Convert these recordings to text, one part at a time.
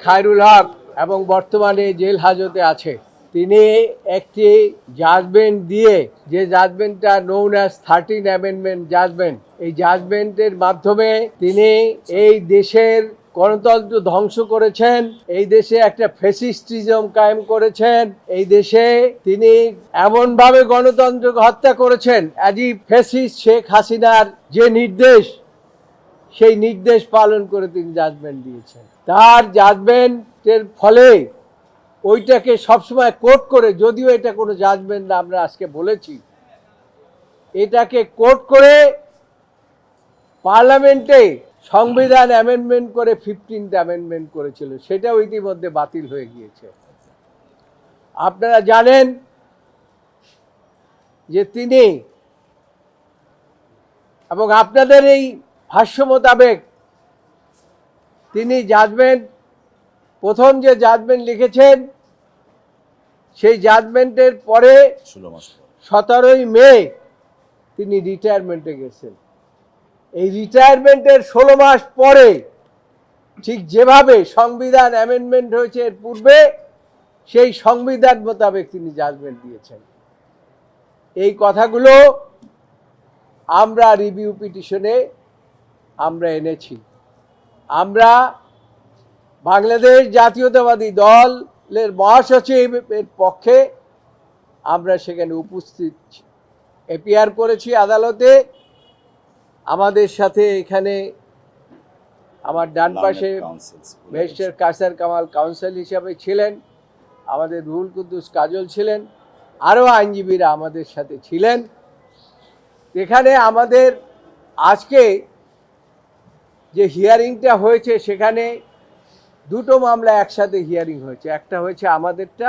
খায়রুল হক এবং বর্তমানে জেল হাজতে আছে। তিনি একটি জাজমেন্ট দিয়ে যে জাজমেন্টটা known as thirteen amendment judgment এই জাজমেন্টের মাধ্যমে তিনি এই দেশের গণতন্ত্র ধ্বংস করেছেন, এই দেশে একটা ফেসিস্টিজম কায়েম করেছেন, এই দেশে তিনি এমনভাবে গণতন্ত্রকে হত্যা করেছেন অ্যাজি ফেসিস্ট শেখ হাসিনার যে নির্দেশ সেই নির্দেশ পালন করে তিনি জাজমেন্ট দিয়েছেন। তার জাজমেন্টের ফলে ওইটাকে সবসময় কোট করে, যদিও এটা কোনো জাজমেন্ট না, আমরা আজকে বলেছি। এটাকে কোট করে পার্লামেন্টে সংবিধান অ্যামেন্ডমেন্ট করে ফিফটিন্থ অ্যামেন্ডমেন্ট করেছিল। সেটাও ইতিমধ্যে বাতিল হয়ে গিয়েছে। আপনারা জানেন যে তিনি এবং আপনাদের এই ভাষ্য মোতাবেক তিনি জাজমেন্ট প্রথম যে জাজমেন্ট লিখেছেন সেই জাজমেন্টের পরে সতেরোই মে তিনি রিটায়ারমেন্টে গেছেন। এই রিটায়ারমেন্টের ষোলো মাস পরে ঠিক যেভাবে সংবিধান অ্যামেন্ডমেন্ট হয়েছে এর পূর্বে সেই সংবিধান মোতাবেক তিনি জাজমেন্ট দিয়েছেন। এই কথাগুলো আমরা রিভিউ পিটিশনে আমরা এনেছি। আমরা বাংলাদেশ জাতীয়তাবাদী দলের মহাসচিবের পক্ষে আমরা সেখানে উপস্থিত। এপিআর করেছি আদালতে। আমাদের সাথে এখানে আমার ডান পাশে ব্যারিস্টার কাসার কামাল কাউন্সিল হিসাবে ছিলেন। আমাদের রুহুল কুদ্দুস কাজল ছিলেন। আরও আইনজীবীরা আমাদের সাথে ছিলেন। এখানে আমাদের আজকে যে হিয়ারিংটা হয়েছে সেখানে দুটো মামলা একসাথে হিয়ারিং হয়েছে। একটা হয়েছে আমাদেরটা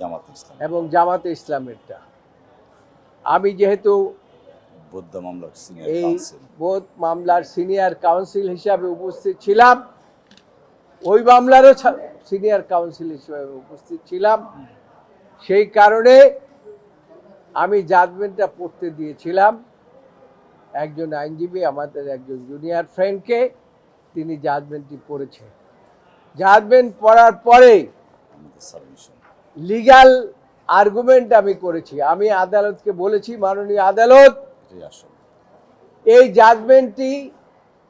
জামাত ইসলাম। এবং জামাতে ইসলামেরটা। আমি যেহেতু বৌদ্ধ মামলার এই কাউন্সিল বোধ মামলার সিনিয়র কাউন্সিল হিসাবে উপস্থিত ছিলাম। ওই মামলারও সিনিয়র কাউন্সিল হিসেবে উপস্থিত ছিলাম। সেই কারণে আমি জাজমেন্টটা পড়তে দিয়েছিলাম। একজন আইনজীবী আমাদের একজন জুনিয়র ফ্রেন্ডকে তিনি জাজমেন্টটি পড়েছে জাজমেন্ট পড়ার পরে লিগ্যাল আর্গুমেন্ট আমি করেছি। আমি আদালতকে বলেছি মাননীয় আদালত এই জাজমেন্টটি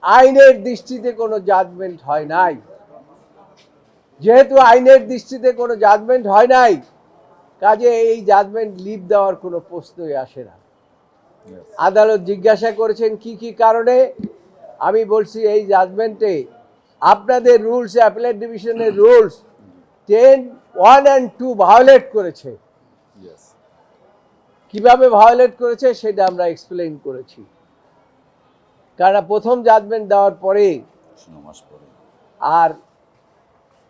আইনের দৃষ্টিতে কোনো জাজমেন্ট হয় নাই। যেহেতু আইনের দৃষ্টিতে কোনো জাজমেন্ট হয় নাই কাজে এই জাজমেন্ট লিভ দেওয়ার কোনো প্রশ্নই আসে না. আদালত জিজ্ঞাসা করেছেন কি কি কারণে? আমি বলছি এই জাজমেন্টে আপনাদের রুলস অ্যাপেলেট ডিভিশনের rules ten one and two violate করেছে. কীভাবে ভায়োলেট করেছে সেটা আমরা এক্সপ্লেইন করেছি। কারণ প্রথম জাজমেন্ট দেওয়ার পরে আর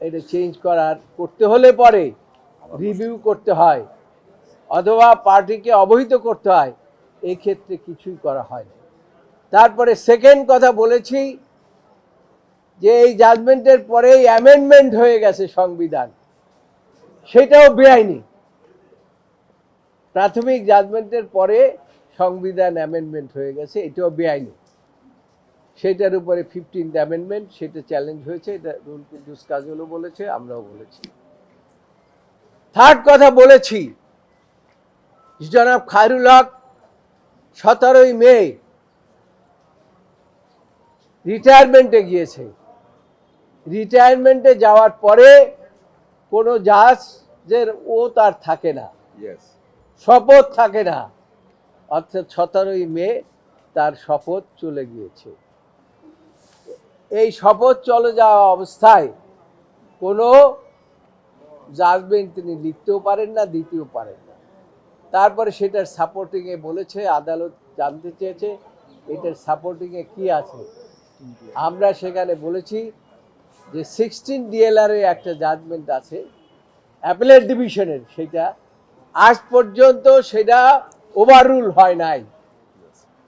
এটা চেঞ্জ করার করতে হলে পরে রিভিউ করতে হয়। অথবা পার্টিকে অবহিত করতে হয়। এই ক্ষেত্রে কিছুই করা হয় না তারপরে সেকেন্ড কথা বলেছি যে এই জাজমেন্টের পরেই অ্যামেন্ডমেন্ট হয়ে গেছে সংবিধান। সেটাও বেআইনি। প্রাথমিক জাজমেন্টের পরে সংবিধান অ্যামেন্ডমেন্ট হয়ে গেছে, এটাও বেআইনি। সেটার উপরে ফিফটিন্থ অ্যামেন্ডমেন্ট সেটা চ্যালেঞ্জ হয়েছে, এটা রুল কুদ্দুস কাজলও বলেছে, আমরাও বলেছি। থার্ড কথা বলেছি, জনাব খায়রুল হক সতেরোই মে রিটায়ারমেন্টে গিয়েছে। রিটায়ারমেন্টে যাওয়ার পরে কোনো জাহাজের ও তার থাকে না। শপথ থাকে না। অর্থাৎ সতেরোই মে তার শপথ চলে গিয়েছে। এই শপথ চলে যাওয়া অবস্থায় কোনো জাজমেন্ট তিনি লিখতেও পারেন না দিতেও পারেন না। তারপরে সেটার সাপোর্টিংয়ে বলেছে, আদালত জানতে চেয়েছে, এটার সাপোর্টিংয়ে কি আছে। আমরা সেখানে বলেছি যে সিক্সটিন ডিএলআর একটা জাজমেন্ট আছে অ্যাপেলের ডিভিশনের সেটা আজ পর্যন্ত সেটা ওভাররুল হয় নাই।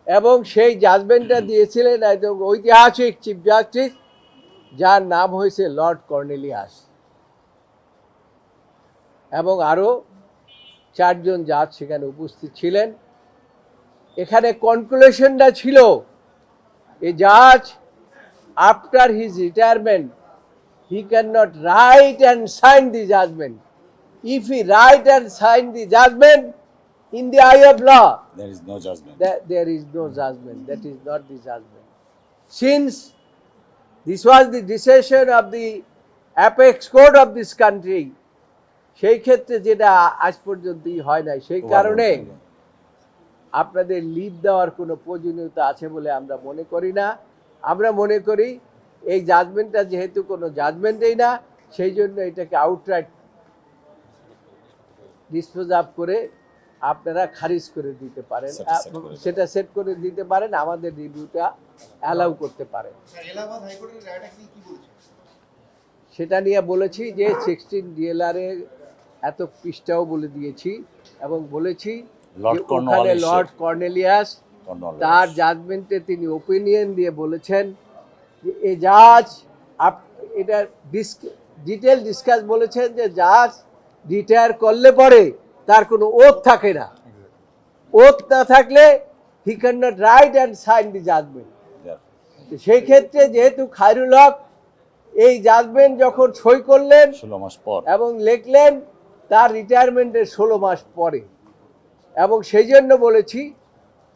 এবং সেই জাজমেন্টটা দিয়েছিলেন একজন ঐতিহাসিক চিফ জাস্টিস যার নাম হয়েছে লর্ড কর্নেলিয়াস এবং আরও চারজন জাজ সেখানে উপস্থিত ছিলেন এখানে কনক্লুশনটা ছিল এ জাজ after his retirement he cannot write and sign the judgment. If he write and sign the judgment in the eye of law, There is no judgment. that there is no judgment. That is not the judgment. Since this was the decision of the apex court of this country, সেই ক্ষেত্রে যেটা আজ পর্যন্তই হয় নাই সেই কারণে আপনাদের লিভ দেওয়ার কোনো প্রয়োজনীয়তা আছে বলে আমরা মনে করি না। আমরা মনে করি এই জাজমেন্টটা যেহেতু কোনো জাজমেন্টেই না সেই জন্য এটাকে আউটরাইট ডিসপোজ আপ করে আপনারা খারিজ করে দিতে পারেন সেটা সেটা করে দিতে পারেন আমাদের রিভিউটা অ্যালাউ করতে পারেন। স্যার এলাহাবাদ হাইকোর্টের রায়টা কি কি বলছে? সেটা নিয়ে বলেছি যে সিক্সটিন ডিএলআরের এত পৃষ্ঠাও বলে দিয়েছি এবং বলেছি ওখানে লর্ড কর্নেলিয়াস তার জাজমেন্টে তিনি ওপিনিয়ন দিয়ে বলেছেন যে এ জাজ আপ- এটা ডিটেল ডিসকাস বলেছেন যে জাজ রিটায়ার করলে পরে তার কোনো ওথ থাকে না। ওথ না থাকলে he can not write and sign the judgment. সেই ক্ষেত্রে যেহেতু খায়রুল হক এই জাজমেন্ট যখন সই করলেন ষোলো মাস পর। এবং লিখলেন তার রিটায়ারমেন্টের ষোলো মাস পরে। এবং সেই জন্য বলেছি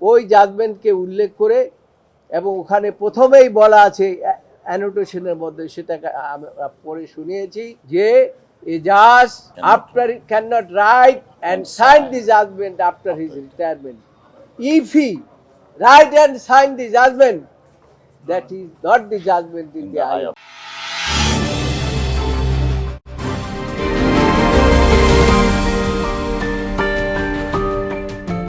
ওই জাজমেন্টকে উল্লেখ করে এবং ওখানে প্রথমেই বলা আছে অ্যানোটেশনের মধ্যে সেটাকে আমরা পড়ে শুনিয়েছি যে এ জাজ after can not write and sign the judgment after his retirement if he write and sign the judgment that is not the judgment in the eye